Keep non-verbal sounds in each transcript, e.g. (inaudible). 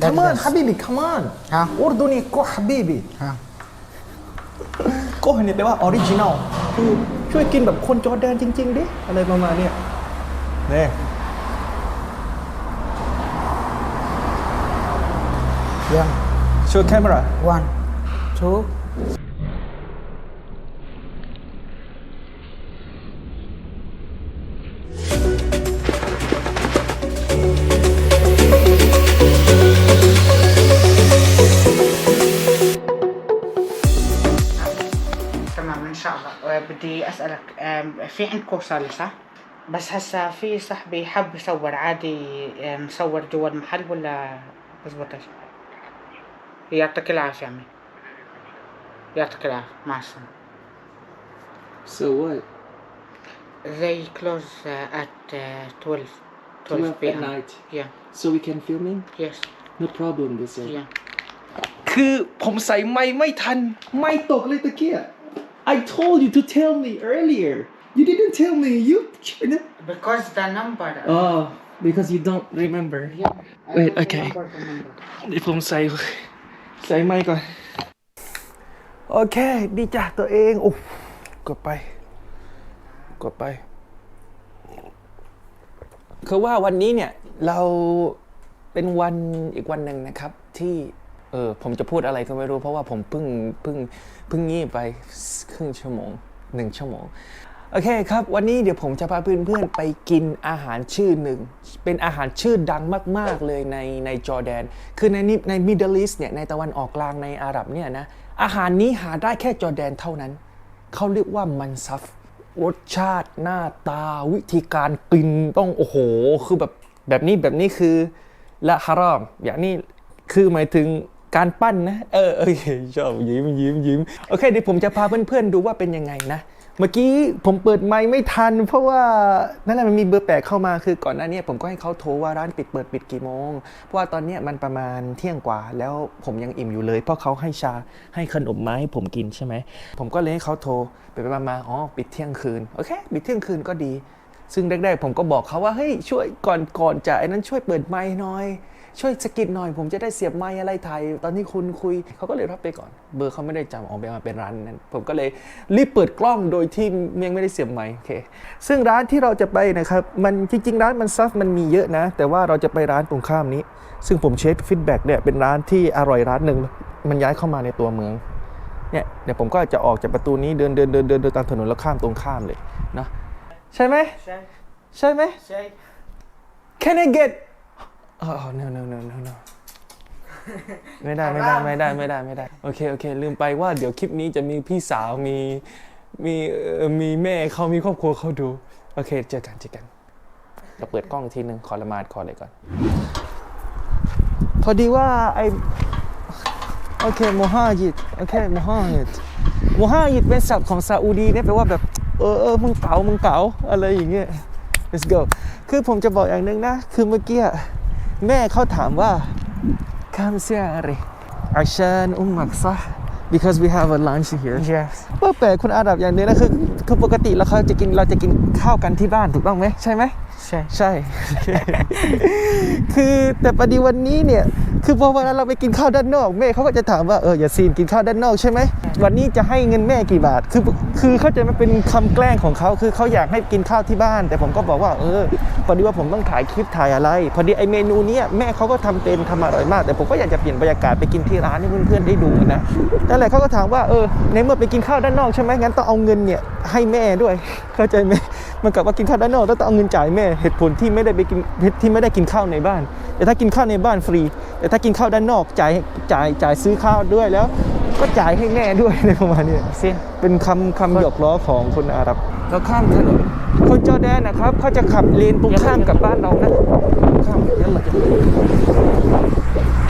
كمان حبيبي كمان ها. أردني كو حبيبي ฮะ โก้เนี่ยแปลว่าออริจินอลคือช่วยกินแบบคนจอร์แดนจริง ๆ ดิ อะไรประมาณเนี้ยเนี่ย ยัง ช่วยแคมรา one two في عندكم صاله صح؟ بس هسا في صاحبي حب يصور عادي آم، مصور جوا المحل ولا بزبطش؟ يعطيك العافيه عمي يعطيك العافيه مع السلامه So what? They close uh, at uh, 12 12 12 p.m. at night. Yeah, So we can filming? yes, No problem, they said. yeah. คือผมใส่ไม่ไม่ทัน ไม่ตกเลยตะเกีย I told you to tell me earlier You didn't tell me you Because the number. Oh, because you don't remember. yeah. I Wait, know the okay. number, the number. เดี๋ยวผมใส่ใส่ไม้ก่อน โอเค ดีจ้ะตัวเองโอ้กดไป กดไป คือว่าวันนี้เนี่ย เราเป็นวันอีกวันหนึ่งนะครับ ที่เออผมจะพูดอะไรก็ไม่รู้ เพราะว่าผมเพิ่งเพิ่งเพิ่งงีบไปครึ่งชั่วโมงหนึ่งชั่วโมง โอเคครับ วันนี้เดี๋ยวผมจะพาเพื่อนๆไปกินอาหารชื่อหนึ่ง เป็นอาหารชื่อดังมากๆเลยในในจอร์แดน คือในในมิดเดิล e สเนี่ยในตะวันออกกลางในอาหรับเนี่ยนะ อาหารนี้หาได้แค่จอร์แดนเท่านั้น เขาเรียกว่ามันซัฟ รสชาติหน้าตาวิธีการกินต้องโอ้โห คือแบบแบบนี้แบบนี้คือละฮารอม อย่างนี้คือหมายถึงการปั้นนะ เออเออชอบยิ้มยิ้มยิ้มโอเคเดี๋ยวผมจะพาเพื่อนๆดูว่าเป็นยังไงนะ เมื่อกี้ผมเปิดไมค์ไม่ทัน เพราะว่านั่นแหละมันมีเบอร์แปลกเข้ามาคือก่อนหน้านี้ผมก็ให้เขาโทรว่าร้านปิดเปิดปิดกี่โมง เพราะว่าตอนนี้มันประมาณเที่ยงกว่า แล้วผมยังอิ่มอยู่เลย เพราะเขาให้ชาให้ขนมมาให้ผมกินใช่ไหม ผมก็เลยให้เขาโทรไปไปมาอ๋อปิดเที่ยงคืนโอเคปิดเที่ยงคืนก็ดี ซึ่งแรกๆผมก็บอกเขาว่าเฮ้ยช่วยก่อนก่อนจะไอ้นั้นช่วยเปิดไมค์หน่อย ช่วยสะกิดหน่อย ผมจะได้เสียบไมค์อะไรไทย ตอนที่คุณคุยเขาก็เลยรับไปก่อน เบอร์เขาไม่ได้จำออกไปมาเป็นร้านนั้น ผมก็เลยรีบเปิดกล้องโดยที่ยังไม่ได้เสียบไมค์โอเคซึ่งร้านที่เราจะไปนะครับมันจริง ๆ ร้านมันซัฟมันมีเยอะนะ แต่ว่าเราจะไปร้านตรงข้ามนี้ ซึ่งผมเช็คฟีดแบ็กเนี่ยเป็นร้านที่อร่อยร้านหนึ่งมันย้ายเข้ามาในตัวเมืองเนี่ยเดี๋ยวผมก็จะออกจากประตูนี้เดินเดินเดินเดินเดินตามถนนแล้วข้ามตรงข้ามเลยเนาะใช่ไหม Shay, ใช่ไหม Shay. Can I get oh no no no no no ไม่ได้ไม่ได้ไม่ได้ไม่ได้ไม่ได้โอเคโอเค ลืมไปว่าเดี๋ยวคลิปนี้จะมีพี่สาวมีมีเอ่อมีแม่เขามีครอบครัวเขาดู โอเคเจอกันเจอกันเราเปิดกล้องทีนึงขอละหมาดขออะไรก่อน พอดีว่าไอโอเคโมฮายิดโอเคโมฮายิดโมฮายิดเป็นศัพท์ของซาอุดีเนี่ยแปลว่าแบบเออเออมึงเก๋ามึงเก๋าอะไรอย่างเงี้ย let's go คือผมจะบอกอย่างหนึ่งนะ คือเมื่อกี้ แม่เขาถามว่าคำเสียอะไรอาชันอุมมักซะ because we have a lunch here Yes. ว่าแปลกคุณอาหรับอย่างหนึงนะคือคือปกติเราเขาจะกินเราจะกินข้าวกันที่บ้านถูกต้องไหมใช่ไหม Shay. ใช่ คือแต่ประเดีวันนี้เนี่ย คือพอเวลาเราไปกินข้าวด้านนอกแม่เขาก็จะถามว่าเอออย่าซีนกินข้าวด้านนอกใช่ไหมวันนี้จะให้เงินแม่กี่บาท คือคือเขาใจะมันเป็นคำแกล้งของเขาคือเขาอยากให้กินข้าวที่บ้าน แต่ผมก็บอกว่าเออพอดีว่าผมต้องถ่ายคลิปถ่ายอะไร พอดีไอเมนูเนี้ยแม่เขาก็ทำเป็นทำอร่อยมาก แต่ผมก็อยากจะเปลี่ยนบรรยากาศไปกินที่ร้านให้เพื่อนๆได้ดูนะนั่นแหละเขาก็ถามว่าเออในเมื่อไปกินข้าวด้านนอกใช่ไหมงั้นต้องเอาเงินเนี่ยให้แม่ด้วยเข้าใจไหมมันกับว่ากินข้าวด้านนอกต้องเอาเงินจ่ายแม่เหตุผลที่ไม่ได้ไปกินที่ไม่ได้กินข้าวในบ้าน แต่ถ้ากินข้าวในบ้านฟรี แต่ถ้ากินข้าวด้านนอกจ่ายจ่ายจ่ายซื้อข้าวด้วยแล้ว ก็จ่ายให้แม่ด้วยในประมาณเนี้ย Sin. เป็นคำคำหยอกล้อของคนอาหรับเราข้ามถนนคนจอร์แดนนะครับเขาจะขับเลนตรงข้ามกับบ้านเรานะข้ามยันเราจะ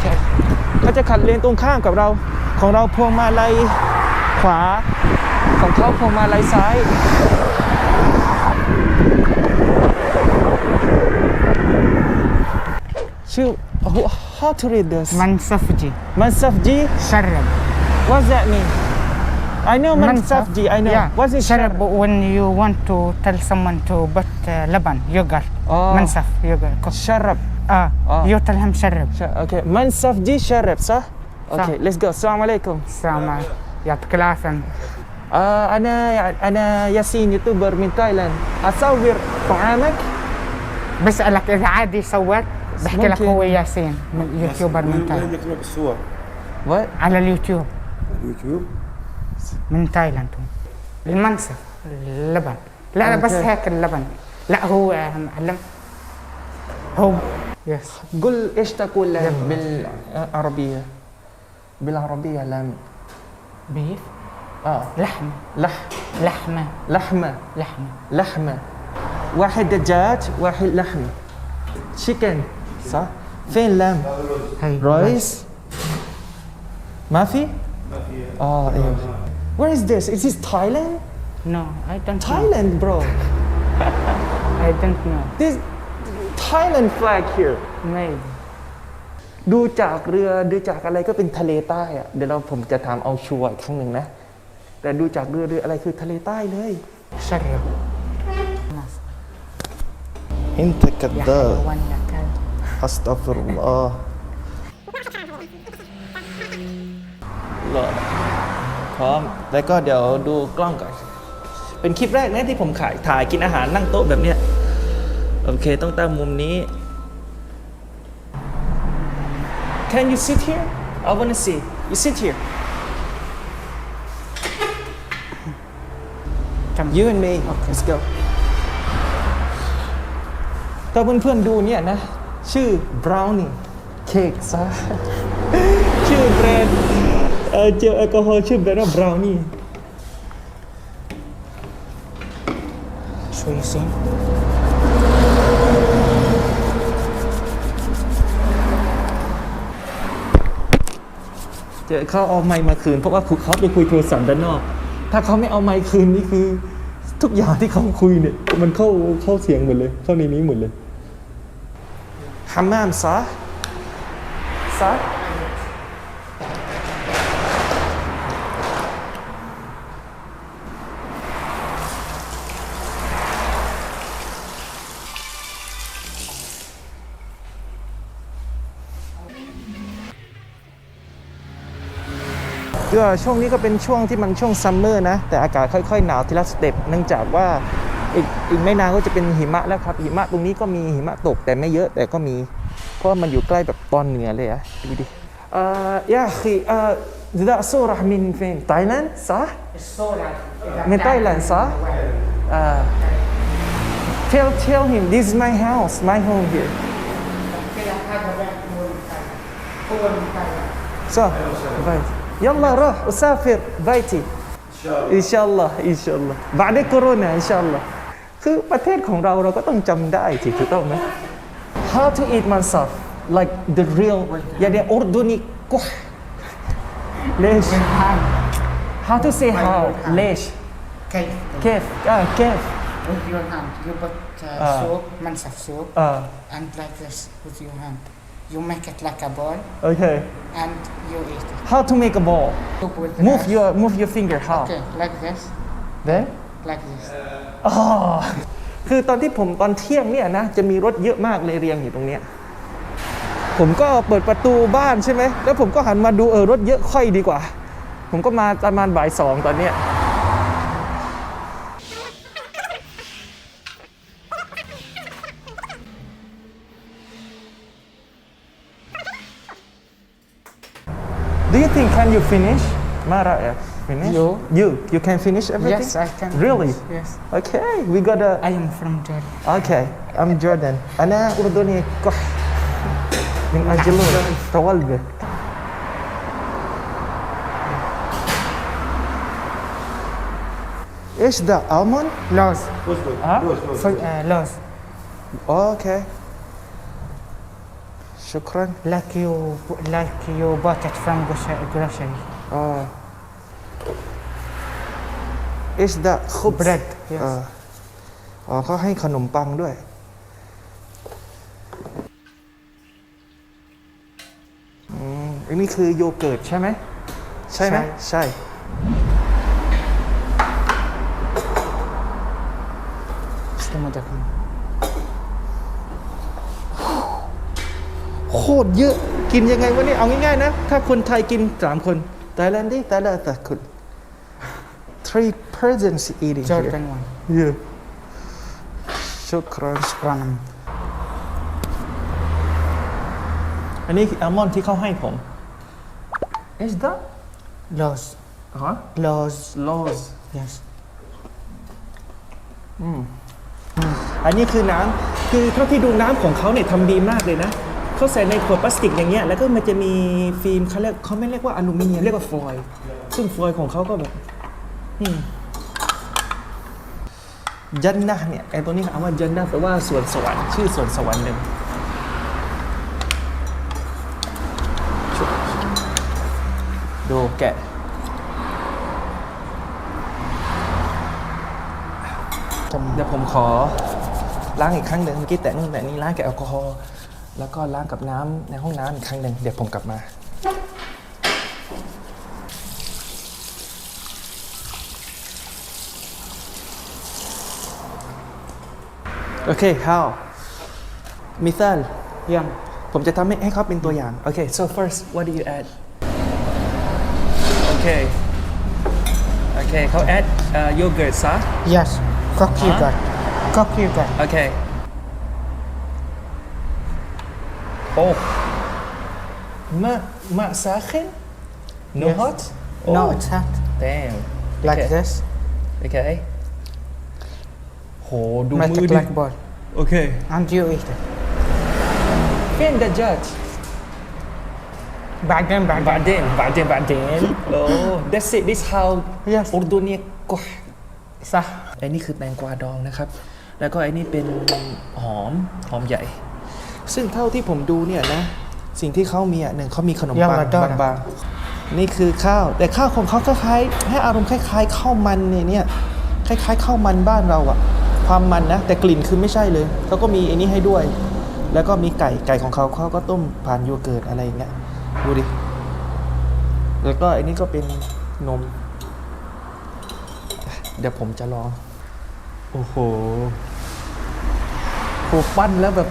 แค่เขาจะขับเลนตรงข้ามกับเรา ของเราพวงมาลัยขวา ของเขาพวงมาลัยซ้าย ชื่อ how to read this Mansafji. Mansafji Sharab. what's that mean I know Mansaf. Mansafji I know Yeah. what's it Sharab when you want to tell someone to put uh, laban, yogurt. Oh. Mansaf, yogurt. Cook. Sharab آه آه. يوت لها مشرب ش- أوكي منسف دي شرب صح؟ أوكي ليتس جو السلام عليكم السلام عليكم يعطيك العافيه آه أنا أنا ياسين يوتيوبر من تايلاند اصور طعامك بسالك اذا عادي يصور بحكي لك. هو ياسين من يوتيوبر من تايلاند عندك الصور؟ What? على اليوتيوب. يوتيوب؟ من تايلاند. هو المنسف اللبن. لا لا بس. هيك اللبن. لا هو معلم. هو. يس قل إيش تقول لام بالعربية؟ بالعربية لام بيف؟ آه. لحمه لح لحمة. لحمة. لحمة. لحمة. واحد دجاج واحد لحمة. Chicken. صح؟ فين لام؟ هي رايس ما في؟ ما في اه ايوه Where is this? Is this Thailand? نو اي دونت نو Thailand bro اي دونت نو This Thailand flag here ไม่ ดูจากเรือดูจากอะไรก็เป็นทะเลใต้อะเดี๋ยวเราผมจะถามเอาชัวร์อีกครั้งหนึ่งนะ แต่ดูจากเรือเรืออะไรคือทะเลใต้เลย شرب انت يا อัสตัฟิรุลลพร้อม แล้วก็เดี๋ยวดูกล้องก่อน เป็นคลิปแรกนะที่ผมขายถ่ายกินอาหารนั่งโต๊ะแบบเนี้ย โอเค ต้องตั้งมุมนี้ Can you sit here I wanna see you sit here Come you and me let's go ถ้าเพื่อนๆดูเนี่ยนะ ชื่อบราวนี่เค้กซะชื่อแบรนด์เจลแอลกอฮอล์ชื่อแบรนด์ว่าบราวนี่ช่วยซิจะเขาเอาไม้มาคืน เพราะว่าเขาไปคุยโทรศัพท์ด้านนอก ถ้าเขาไม่เอาไม้คืนนี่คือ ทุกอย่างที่เขาคุยเนี่ย มันเข้าเข้าเสียงหมดเลย เข้าในนี้หมดเลย ฮัมมามซะซะก็ช่วงนี้ก็เป็นช่วงที่มันช่วงซัมเมอร์นะ แต่อากาศค่อยๆ หนาวทีละสเต็ปเนื่องจากว่า อีกอีกไม่นานก็จะเป็นหิมะแล้วครับ หิมะตรงนี้ก็มีหิมะตกแต่ไม่เยอะแต่ก็มี เพราะว่ามันอยู่ใกล้แบบตอนเหนือเลยอะดูดิเอ่อยาคีเอ่อ ذا صورة من فين؟ تايلاند صح؟ الصورة من تايلاند صح؟ Uh, tell tell him this is my house, my home here. هذا بيت هو من تايلاند So, بيت. يلا روح وسافر بيتي ان شاء الله ان شاء الله بعد كورونا ان شاء الله คือประเทศของเราเราก็ต้องจำได้สิถูกต้องไหม How to eat mansaf like the real อย่าเดียอุรดุนิกว่าเลช How to say how เลชเคฟเคฟเคฟ with your hand you put uh, uh, soup mansaf soup uh, and like this with your hand you make it like a ball okay and you eat it how to make a ball move your move your finger how okay like this there like this อ๋อคือตอนที่ผมตอนเที่ยงเนี่ยนะ จะมีรถเยอะมากเลยเรียงอยู่ตรงเนี้ยผมก็เปิดประตูบ้านใช่ไหม แล้วผมก็หันมาดูเออรถเยอะค่อยดีกว่า ผมก็มาประมาณบ่ายสองตอนเนี้ย Do you think can you finish? Mara X finish? You. You, you can finish everything? yes I can Really? yes Okay, we got a I am from Jordan Okay, I'm Jordan. أنا أردني كح من أجلون طوال إيش ده almond؟ لوز ها؟ فل- آه، لوز Okay. شكرا. like you like you bought it from grocery- grocery is the khubz bread yes อ๋อเขาให้ขนมปังด้วย อันนี้คือโยเกิร์ตใช่ไหม ใช่ไหม ใช่ มาจากโคตรเยอะ กินยังไงวะนี่เอาง่ายๆนะ ถ้าคนไทยกินสามคน ไทยแลนด์ดิไทยแลนด์แต่คุณ three presence eating Jordan here. one. Yeah. Shukran. Shukran. อันนี้คือัลมอนที่เขาให้ผม Is that Laws. huh? Laws. Laws Yes. อันนี้คือน้ำคือเท่าที่ดูน้ำของเขาเนี่ยทำดีมากเลยนะเขาใส่ในขวดพลาสติกอย่างเงี้ยแล้วก็มันจะมีฟิล์มเขาเรียกเขาไม่เรียกว่าอลูมิเนียมเรียกว่าฟอยล์ซึ่งฟอยล์ของเขาก็แบบอืม ยันนะเนี่ยไอ้ตัวนี้คำว่ายันนะแปลว่าสวนสวรรค์ชื่อสวนสวรรค์หนึ่งดูแกะเดี๋ยวผมขอล้างอีกครั้งหนึ่งเมื่อกี้แตะนู่นแตะนี่ล้างกับแอลกอฮอล์แล้วก็ล้างกับน้ำในห้องน้ำอีกครั้งหนึ่งเดี๋ยวผมกลับมา โอเค how มิเซลยังผมจะทำให้ให้เขาเป็นตัวอย่าง โอเค so first what do you add โอเคโอเคเขา add yogurt ซะ yes ก็คิวก่อนก็คิวก่อนโอเคโอ้มะมะซาเคน no hot no it's hot damn like this okay โห ดูมือ Met ดิ the black board. โอเค And you eat it. Finn the judge. Back then, back then. Baden, Baden, Baden. Oh, that's it. This how Yes. u r d u n i a k o ซะไอ้นี่คือแตงกวาดองนะครับ แล้วก็ไอ้นี่เป็นหอม หอมใหญ่ ซึ่งเท่าที่ผมดูเนี่ยนะ สิ่งที่เขามีอะหนึ่งเขามีขนมปัง Yamato นะ บางๆ นี่คือข้าว แต่ข้าวของเขาก็คล้ายให้อารมณ์คล้ายๆข้าวมันเนี่ยเนี่ย คล้ายๆข้าวมันบ้านเราอะ ความมันนะ แต่กลิ่นคือไม่ใช่เลยเขาก็มีไอ้นี่ให้ด้วย แล้วก็มีไก่ไก่ของเขาเขาก็ต้มผ่านโยเกิร์ตอะไรอย่างเงี้ยดูดิแล้วก็ไอ้นี่ก็เป็นนม เดี๋ยวผมจะลองโอ้โหโหปั้นแล้วแบบ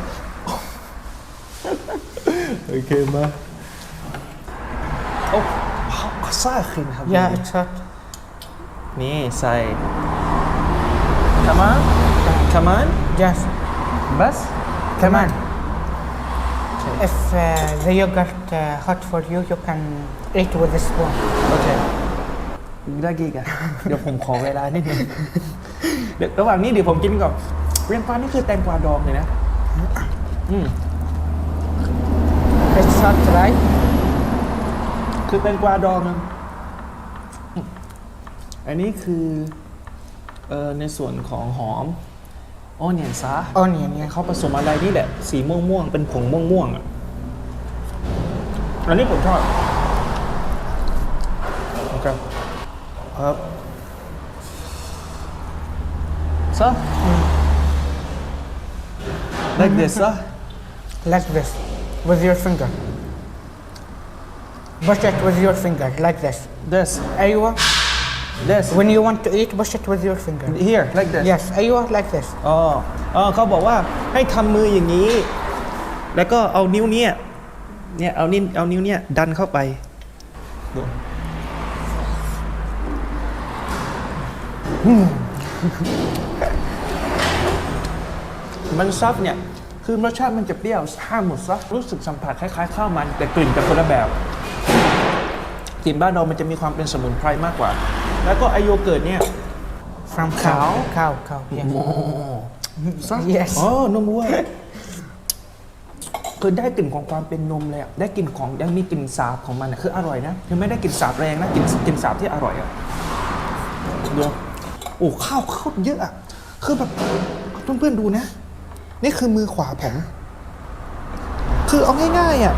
โอเคมาโอ้ซ่าขึ้นครับ yeah it's hot นี่ใส่ come on come on yes bus كمان if uh, the yogurt uh, hot for you you can eat with a spoon โอเคได้กี่กัน เดี๋ยวผมขอเวลานิดนึง เดี๋ยวระหว่างนี้เดี๋ยวผมกินก่อนเรียนฟ้านี่คือแตงกวาดองเลยนะ อืม it's hot right คือแตงกวาดองนะอันนี้คือเอ่อในส่วนของหอม โอเนียนซา onion yeah เขาผสมอะไรนี่แหละ สีม่วงม่วงๆเป็นผงม่วงม่วงๆอ่ะ อันนี้ผมชอบโอเคครับซะ like this ซะ like this with your finger push it with your finger like this this أيوة this when you want to eat push it with your finger here like this yes are you like this อ๋ออเขาบอกว่าให้ทำมืออย่างนี้ แล้วก็เอานิ้วเนี้ยเนี่ยเอานิ้วเอานิ้วเนี้ยดันเข้าไปมันซับเนี่ยคือรสชาติมันจะเปรี้ยวห้ามหมดซะรู้สึกสัมผัสคล้ายๆข้าวมัน แต่กลิ่นจะคนละแบบกลิ่นบ้านเรามันจะมีความเป็นสมุนไพรมากกว่า แล้วก็ไอโยเกิร์ตเนี่ย from cow cow cow yes ซะ Yes อ๋อนมวัวคือได้กลิ่นของความเป็นนมเลยอะได้กลิ่นของยังมีกลิ่นสาบของมันอะคืออร่อยนะคือไม่ได้กลิ่นสาบแรงนะกลิ่นกลิ่นสาบที่อร่อยอะดูโอ้ข้าวข้าวเยอะอะคือแบบเพื่อนๆดูนะ นี่คือมือขวาผมคือเอาง่ายๆอะ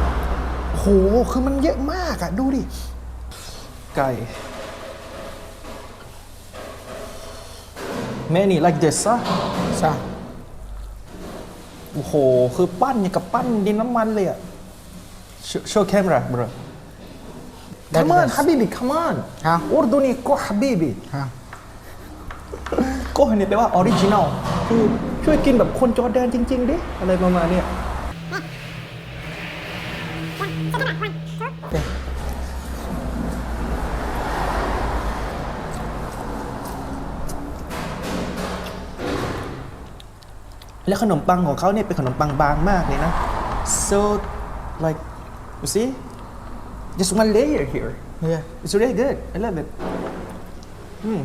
โหคือมันเยอะมากอะดูดิ ไก่ many like this ซะซะโอ้โห คือปั้นอย่างกับปั้นดินน้ำมันเลยอะ Show- show camera bro come on habibi come on ฮะ orduni ko habibi ฮะ ก็เนี่ยแปลว่าออริจิน l ลคือช่วยกินแบบคนจอร์แดนจริง ๆ ดิ อะไรประมาณเนี้ย แล้วขนมปังของเขาเนี่ยเป็นขนมปังบางมากเลยนะ so like you see just one layer here Yeah. it's really good I love it mm.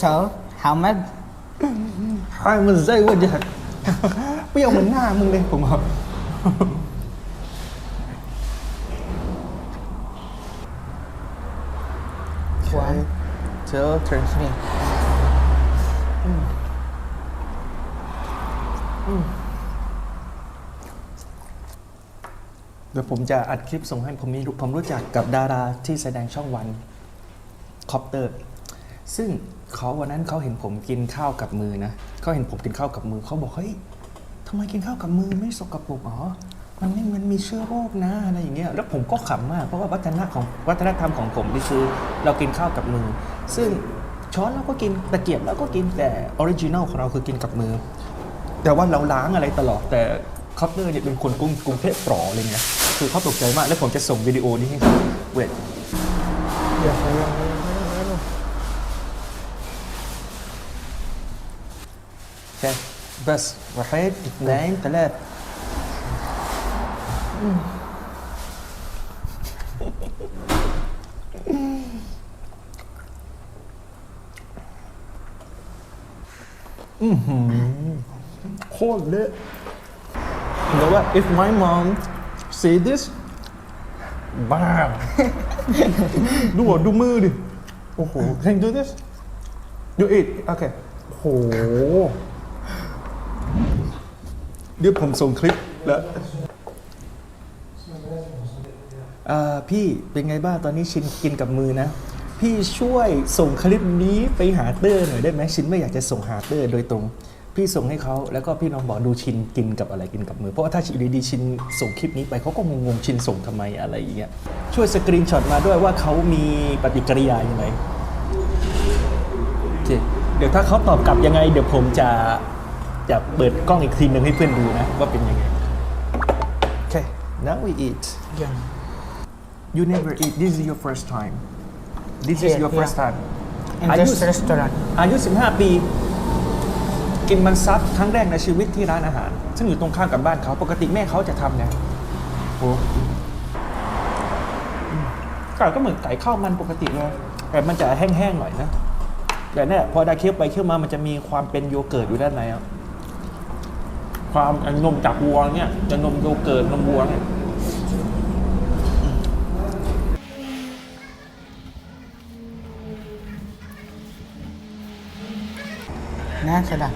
So, Hamad, ใช่มันไส้ว่าจะเป รี้ยวเหมือนหน้ามึงเลยผมบอก one, two three three. เดี๋ยวผมจะอัดคลิปส่งให้ผมมีผมรู้จักกับดาราที่แสดงช่องวันคอปเตอร์ ซึ่งเขาวันนั้นเขาเห็นผมกินข้าวกับมือนะเขาเห็นผมกินข้าวกับมือเขาบอกเฮ้ย ทำไมกินข้าวกับมือไม่สกปรกหรอมันไม่มันมีเชื้อโรคนะอะไรอย่างเงี้ยแล้วผมก็ขำมากเพราะว่าวัฒนธรรมของวัฒนธรรมของผมนี่คือเรากินข้าวกับมือ ซึ่งช้อนเราก็กินตะเกียบเราก็กินแต่ออริจินัลของเราคือกินกับมือ แต่ว่าเราล้างอะไรตลอดแต่คอปเตอร์เนี่ยเป็นคนกรุงกรุงเทพปลอเลยเนี่ยคือเขาตกใจมากแล้วผมจะส่งวิดีโอนี้ให้เขาเวทโอเค بس واحد اثنين ثلاثโคตรเละ You know what if my mom say this บ้า ดูหัวดูมือดิ โอ้โห can you do this you eat โอเคโอ้โห เดี๋ยวผมส่งคลิปแล้วอ่าพี่เป็นไงบ้างตอนนี้ชินกินกับมือนะ พี่ช่วยส่งคลิปนี้ไปหาเตอร์หน่อยได้ไหมชินไม่อยากจะส่งหาเตอร์โดยตรง พี่ส่งให้เขาแล้วก็พี่น้องบอกดูชินกินกับอะไรกินกับมือ เพราะว่าถ้าชินดีชินส่งคลิปนี้ไปเขาก็งงๆชินส่งทำไมอะไรอย่างเงี้ยช่วยสกรีนช็อตมาด้วยว่าเขามีปฏิกิริยายังไงโอเคเดี๋ยวถ้าเขาตอบกลับยังไง เดี๋ยวผมจะ จะเปิดกล้องอีกทีหนึ่งให้เพื่อนดูนะ ว่าเป็นยังไงโอเค now we eat Yeah. you never eat this is your first time this is Yeah, your first yeah. time In Are this you- restaurant. อายุ 15 ปี กินมันซับครั้งแรกในชีวิตที่ร้านอาหาร ซึ่งอยู่ตรงข้ามกับบ้านเขาปกติแม่เขาจะทำไงโอ้อืมไก่ก็เหมือนไก่ข้าวมันปกติเลยแต่มันจะแห้งๆหน่อยนะแต่เนี่ยพอได้เคี้ยวไปเคี้ยวมามันจะมีความเป็นโยเกิร์ตอยู่ด้านในอะ ความนมจากวัวเนี่ยจะนมโยเกิร์ตนมวัวเนี่ยน่าสดะ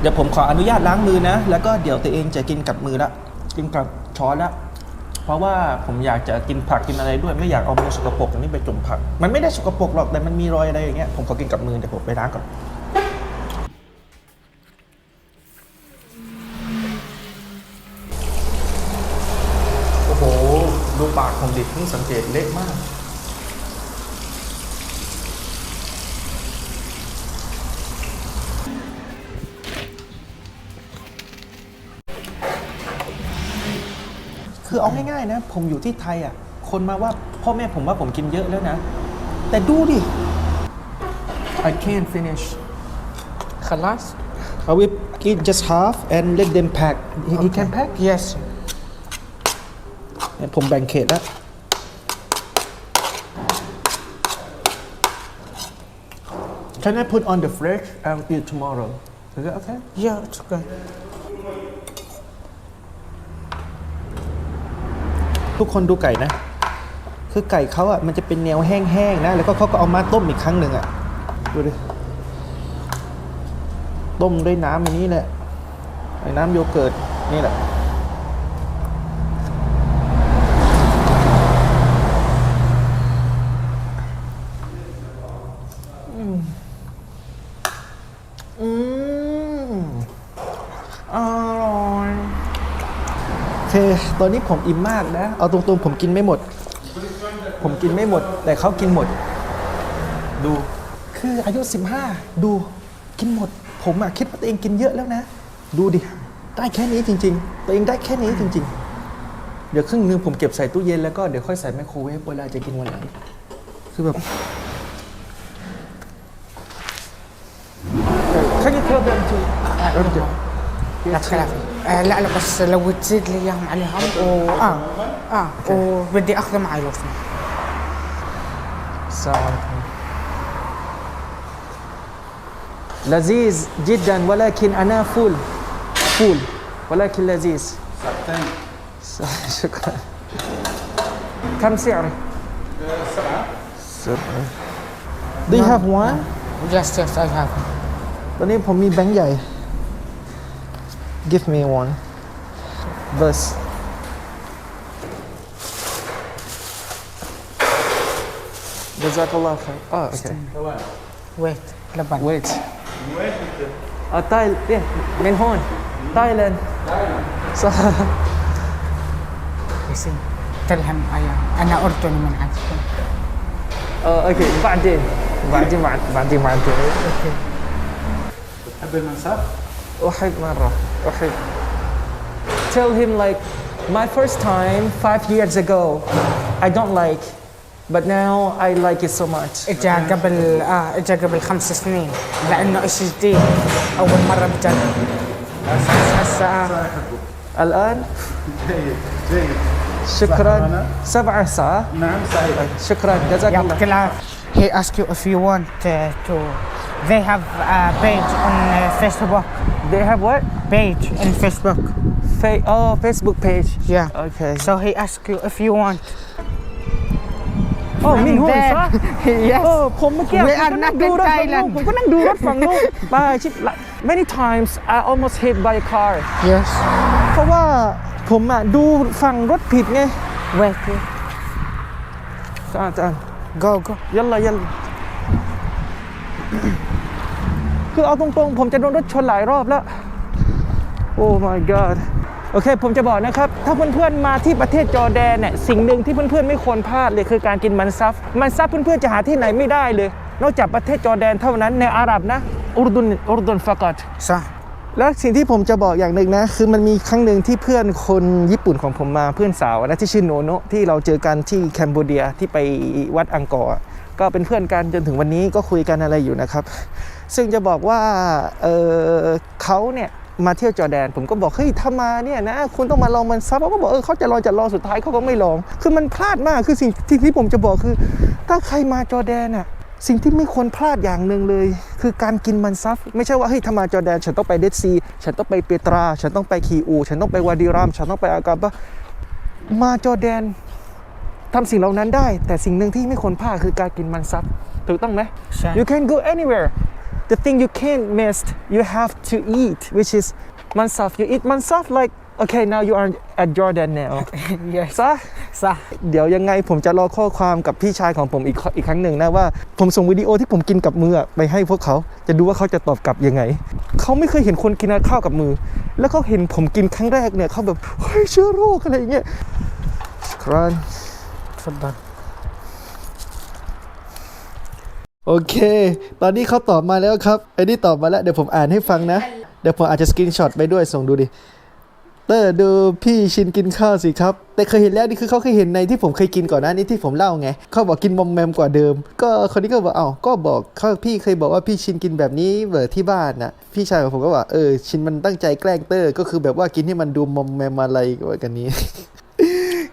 เดี๋ยวผมขออนุญาตล้างมือนะ แล้วก็เดี๋ยวตัวเองจะกินกับมือละ กินกับช้อนละ เพราะว่าผมอยากจะกินผักกินอะไรด้วยไม่อยากเอามือสกปรกอันนี้ไปจุ่มผัก มันไม่ได้สกปรกหรอกแต่มันมีรอยอะไรอย่างเงี้ยผมขอกินกับมือเดี๋ยวผมไปล้างก่อนโอ้โหดูปากผมดิเพิ่งสังเกตเล็กมาก คือเอาง่ายๆนะ ผมอยู่ที่ไทยอ่ะ คนมาว่าพ่อแม่ผมว่าผมกินเยอะแล้วนะ แต่ดูดิ I can't finish خلاص I will eat just half and let them pack he, he can pack yes เนี่ยผมแบ่งเขตแล้ว Can I put on the fridge and eat tomorrow Is that okay yeah it's okay ทุกคนดูไก่นะ คือไก่เขาอะมันจะเป็นแนวแห้งๆนะ แล้วก็เขาก็เอามาต้มอีกครั้งหนึ่งอะ ดูดิ ต้มด้วยน้ำอันนี้แหละไอ้น้ำโยเกิร์ตนี่แหละ อืมอร่อย โอเค ตอนนี้ผมอิ่มมากนะ เอาตรงๆผมกินไม่หมด ผมกินไม่หมด แต่เขากินหมด ดู คืออายุ 15 ดูกินหมด ผมอะคิดว่าตัวเองกินเยอะแล้วนะ ดูดิ ได้แค่นี้จริง ๆ ตัวเองได้แค่นี้จริง ๆ เดี๋ยวครึ่งนึงผมเก็บใส่ตู้เย็นแล้วก็เดี๋ยวค่อยใส่ไมโครเวฟเวลาจะกินวันหลังคือแบบ Can you tell them to لا تخاف آه لا لا بس لو تزيد لي اياهم عليهم و اه اه وبدي اخذه معي لو سمحت السلام عليكم لذيذ جدا ولكن أنا فول فول ولكن لذيذ شكرا كم سعره؟ سبعة سبعة Do you have one? يس يس اي هاف ตอนนี้ผมมีแบงค์ใหญ่ Give me one bus جزاك الله خير اه اوكي ويت لبن wait اه تايل إيه، من هون تايلاند صح (laughs) ياسين تلهم ايام انا اردني من عندكم اه اوكي بعدين بعدين بعد بعدين بعدين تحب المنسف؟ أحب مرة أحب Tell him like my first time five years ago I don't like but now I like it so much اجا قبل اه اجا قبل خمس سنين لانه اشي جديد اول مره بجرب بس هسه آه. الآن جيد جيد شكرا سبعة ساعة نعم صحيح شكرا جزاك الله يعطيك العافيه He asked you if you want uh, to they have a page on uh, Facebook They have what? page in Facebook Fa- oh Facebook page yeah Okay so he asked you if you want โอ้มินฮุน There. ซะ (laughs) yes เออผมเมื่อกี้ We ผม are ก็นั่ง not ดู in รถฝั่งนู้น Thailand ผมก็นั่งดูรถฝั่งนู้นไปชิด like (laughs) many times I almost hit by a car yes เพราะว่าผมอ่ะดูฝั่งรถผิดไง wait wait. อาจารย์ go go ยัลละยัลละ คือเอาตรงๆ ผมจะโดนรถชนหลายรอบแล้ว โอ้ my god โอเค ผมจะบอกนะครับ ถ้าเพื่อนๆ มาที่ประเทศจอร์แดนเนี่ย สิ่งหนึ่งที่เพื่อนๆ ไม่ควรพลาดเลยคือการกินมันซัฟ มันซัฟเพื่อนๆ จะหาที่ไหนไม่ได้เลย นอกจากประเทศจอร์แดนเท่านั้นในอาหรับนะ อุรดุน อุรดุนฟากอต صح แล้วสิ่งที่ผมจะบอกอย่างหนึ่งนะ คือมันมีครั้งหนึ่งที่เพื่อนคนญี่ปุ่นของผมมาเพื่อนสาวนะที่ชื่อโนโนะที่เราเจอกันที่แคนเบเดียที่ไปวัดอังกอร์อะก็เป็นเพื่อนกันจนถึงวันนี้ก็คุยกันอะไรอยู่นะครับ ซึ่งจะบอกว่าเออเขาเนี่ยมาเที่ยวจอร์แดน ผมก็บอกเฮ้ยถ้ามาเนี่ยนะคุณต้องมาลองมันซับเขาก็บอกเออเขาจะลองจะลองสุดท้ายเขาก็ไม่ลอง คือมันพลาดมากคือสิ่งที่ที่ผมจะบอกคือ ถ้าใครมาจอร์แดนอะสิ่งที่ไม่ควรพลาดอย่างหนึ่งเลย คือการกินมันซัฟไม่ใช่ว่าเฮ้ยถ้ามาจอร์แดน ฉันต้องไปเดดซี ฉันต้องไปเปตรา ฉันต้องไปคีอู ฉันต้องไปวาดีราม ฉันต้องไปอากาบะมาจอร์แดนทำสิ่งเหล่านั้นได้ แต่สิ่งหนึ่งที่ไม่ควรพลาดคือการกินมันซัฟถูกต้องไหมใช่ You can go anywhere the thing you can't miss you have to eat which is มันซัฟ you eat มันซัฟ like okay now you are at Jordan now yes ซะ صح เดี๋ยวยังไงผมจะรอข้อความกับพี่ชายของผมอีกข้ออีกครั้งหนึ่งนะว่า ผมส่งวิดีโอที่ผมกินกับมืออะไปให้พวกเขาจะดูว่าเขาจะตอบกลับยังไง เขาไม่เคยเห็นคนกินข้าวกับมือ แล้วเขาเห็นผมกินครั้งแรกเนี่ยเขาแบบเฮ้ยเชื้อโรคอะไรอย่างเงี้ยครัน โอเค ตอนนี้เขาตอบมาแล้วครับไอ้นี่ตอบมาแล้ว เดี๋ยวผมอ่านให้ฟังนะ เดี๋ยวผมอาจจะสกรีนช็อตไปด้วยส่งดูดิ เตอร์ดูพี่ชินกินข้าวสิครับ แต่เคยเห็นแล้วนี่คือเขาเคยเห็นในที่ผมเคยกินก่อนหน้านี้ที่ผมเล่าไง เขาบอกกินมอมแมมกว่าเดิม ก็คนนี้ก็บอกเอ้าก็บอกเขาพี่เคยบอกว่าพี่ชินกินแบบนี้เบอที่บ้านนะพี่ชายของผมก็บอกเออชินมันตั้งใจแกล้งเตอร์ ก็คือแบบว่ากินให้มันดูมอมแมมอะไรกันนี้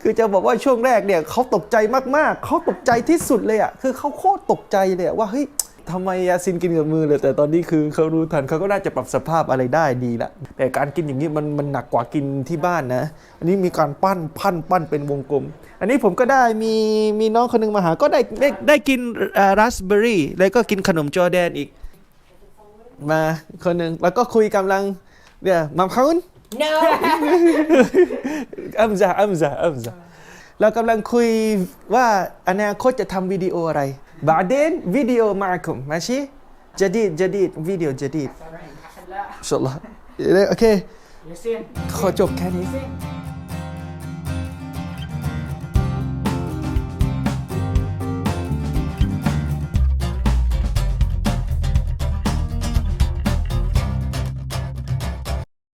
คือจะบอกว่าช่วงแรกเนี่ยเขาตกใจมากๆ เขาตกใจที่สุดเลยอะคือเขาโคตรตกใจเลยว่าเฮ้ยทำไมยาซินกินกับมือเลยแต่ตอนนี้คือเขารู้ทันเขาก็น่าจะปรับสภาพอะไรได้ดีละแต่การกินอย่างนี้มันมันหนักกว่ากินที่บ้านนะ อันนี้มีการปั้นพันปั้นเป็นวงกลม อันนี้ผมก็ได้มีมีน้องคนหนึงมาหา ก็ได้ได้ได้กินราสเบอร์รี่แล้วก็กินขนมจอร์แดนอีก มาคนหนึ่งแล้วก็คุยกำลังเนี่ยมัมคุน no อัมซาอัมซาอัมซาเรากำลังคุยว่าอนาคตจะทำวิดีโออะไรบาเดนวิดีโอมาคุมมาชีจดีดจดีดวิดีโอจดีดอินอัลลอฮ์โอเคขอจบแค่นี้